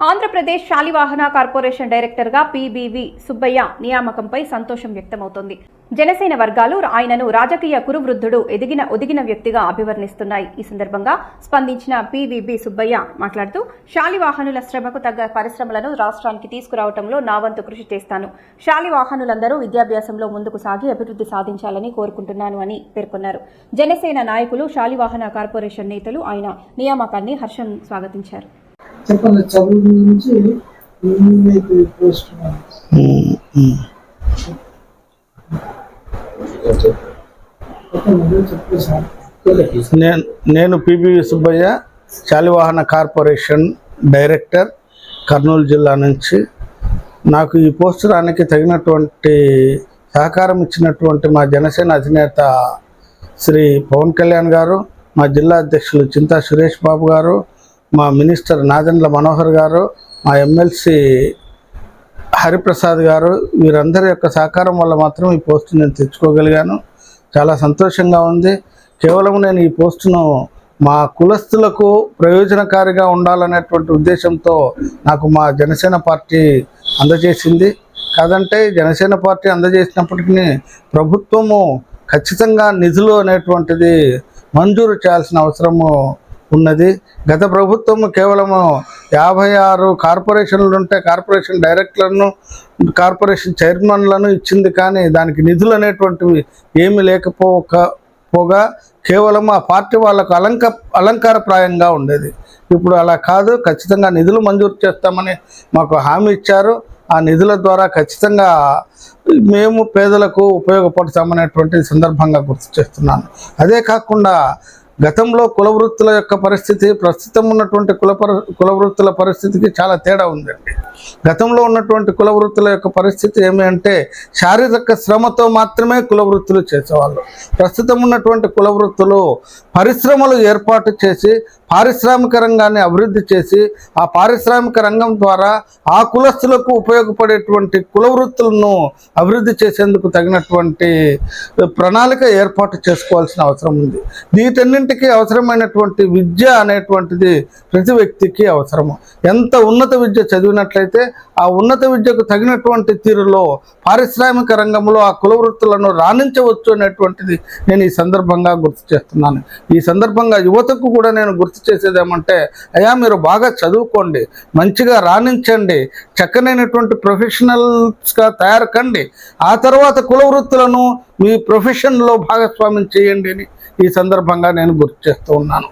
Andhra Pradesh Shalivahana corporation డైరెక్టర్గా పీబీవి సుబ్బయ్య నియామకంపై సంతోషం వ్యక్తమవుతోంది. జనసేన వర్గాలు ఆయనను రాజకీయ కురువృద్ధుడు ఎదిగిన ఒదిగిన వ్యక్తిగా అభివర్ణిస్తున్నాయి. ఈ సందర్భంగా స్పందించిన పీవీబీ సుబ్బయ్య మాట్లాడుతూ శాలివాహనుల శ్రమకు తగ్గ పరిశ్రమలను రాష్ట్రానికి తీసుకురావడంలో నా వంతు కృషి చేస్తాను. శాలివాహనులందరూ విద్యాభ్యాసంలో ముందుకు సాగి అభివృద్ధి సాధించాలని కోరుకుంటున్నాను అని పేర్కొన్నారు. జనసేన నాయకులు శాలివాహన కార్పొరేషన్ నేతలు ఆయన నియామకాన్ని హర్షం స్వాగతించారు. చెప్పండి చదువు గురించి పోస్ట్ నేను నేను P B Subbaiah Shalivahana corporation director Kurnool జిల్లా నుంచి. నాకు ఈ పోస్ట్ రానికి తగినటువంటి సహకారం ఇచ్చినటువంటి మా జనసేన అధినేత శ్రీ పవన్ కళ్యాణ్ గారు మా జిల్లా అధ్యక్షులు చింతా సురేష్ బాబు గారు మా మినిస్టర్ నాదెండ్ల మనోహర్ గారు మా ఎమ్మెల్సీ హరిప్రసాద్ గారు వీరందరి యొక్క సహకారం వల్ల మాత్రం ఈ పోస్ట్ నేను తెచ్చుకోగలిగాను. చాలా సంతోషంగా ఉంది. కేవలం నేను ఈ పోస్టును మా కులస్తులకు ప్రయోజనకారిగా ఉండాలనేటువంటి ఉద్దేశంతో నాకు మా జనసేన పార్టీ అందజేసింది. కాదంటే జనసేన పార్టీ అందజేసినప్పటికీ ప్రభుత్వము ఖచ్చితంగా నిధులు అనేటువంటిది మంజూరు చేయాల్సిన అవసరము ఉన్నది. గత ప్రభుత్వం కేవలము యాభై ఆరు కార్పొరేషన్లు ఉంటే కార్పొరేషన్ డైరెక్టర్లను కార్పొరేషన్ చైర్మన్లను ఇచ్చింది కానీ దానికి నిధులు అనేటువంటివి ఏమీ లేకపోక పోగా కేవలం ఆ పార్టీ వాళ్ళకు అలంక అలంకారప్రాయంగా ఉండేది. ఇప్పుడు అలా కాదు. ఖచ్చితంగా నిధులు మంజూరు చేస్తామని మాకు హామీ ఇచ్చారు. ఆ నిధుల ద్వారా ఖచ్చితంగా మేము పేదలకు ఉపయోగపడతామనేటువంటి సందర్భంగా గుర్తు చేస్తున్నాను. అదే కాకుండా గతంలో కుల వృత్తుల యొక్క పరిస్థితి ప్రస్తుతం ఉన్నటువంటి కుల కుల వృత్తుల పరిస్థితికి చాలా తేడా ఉందండి. గతంలో ఉన్నటువంటి కుల వృత్తుల యొక్క పరిస్థితి ఏమి అంటే శారీరక శ్రమతో మాత్రమే కుల వృత్తులు చేసేవాళ్ళు. ప్రస్తుతం ఉన్నటువంటి కుల వృత్తులు పరిశ్రమలు ఏర్పాటు చేసి పారిశ్రామిక రంగాన్ని అభివృద్ధి చేసి ఆ పారిశ్రామిక రంగం ద్వారా ఆ కులస్తులకు ఉపయోగపడేటువంటి కుల వృత్తులను అభివృద్ధి చేసేందుకు తగినటువంటి ప్రణాళిక ఏర్పాటు చేసుకోవాల్సిన అవసరం ఉంది. వీటన్నింటికి అవసరమైనటువంటి విద్య అనేటువంటిది ప్రతి వ్యక్తికి అవసరము. ఎంత ఉన్నత విద్య చదివినట్లయితే ఆ ఉన్నత విద్యకు తగినటువంటి తీరులో పారిశ్రామిక రంగంలో ఆ కుల వృత్తులను రాణించవచ్చు అనేటువంటిది నేను ఈ సందర్భంగా గుర్తు చేస్తున్నాను. ఈ సందర్భంగా యువతకు కూడా నేను గుర్తు చేసేది ఏమంటే అయ్యా మీరు బాగా చదువుకోండి మంచిగా రాణించండి చక్కనైనటువంటి ప్రొఫెషనల్స్గా తయారు కండి ఆ తర్వాత కుల వృత్తులను మీ ప్రొఫెషన్లో భాగస్వామ్యం చేయండి అని ఈ సందర్భంగా నేను గుర్తు చేస్తూ ఉన్నాను.